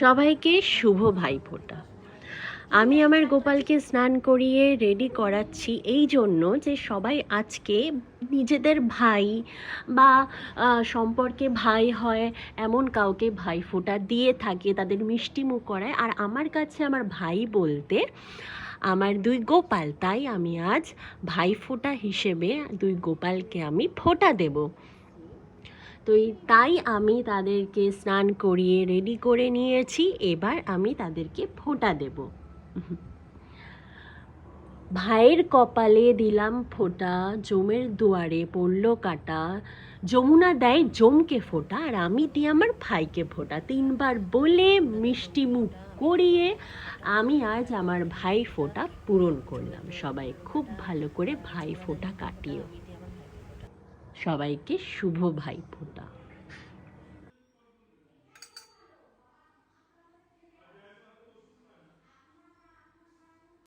সবাইকে শুভ ভাইফোঁটা। আমি আমার গোপালকে স্নান করিয়ে রেডি করাচ্ছি এই জন্য যে সবাই আজকে নিজেদের ভাই বা সম্পর্কে ভাই হয় এমন কাউকে ভাই ভাইফোঁটা দিয়ে থাকে, তাদের মিষ্টি মুখ করায়। আর আমার কাছে আমার ভাই বলতে আমার দুই গোপাল, তাই আমি আজ ভাই ভাইফোঁটা হিসেবে দুই গোপালকে আমি ফোঁটা দেব। তো তাই আমি তাদেরকে স্নান করিয়ে রেডি করে নিয়েছি, এবার আমি তাদেরকে ফোঁটা দেব। ভাইয়ের কপালে দিলাম ফোঁটা, জমের দুয়ারে পড়ল কাটা, যমুনা দেয় জমকে ফোঁটা, আর আমি দিই আমার ভাইকে ফোঁটা। তিনবার বলে মিষ্টি মুখ করিয়ে আমি আজ আমার ভাই ফোঁটা পূরণ করলাম। সবাই খুব ভালো করে ভাই ফোঁটা কাটিও সবাইকে শুভ ভাই ফোঁটা।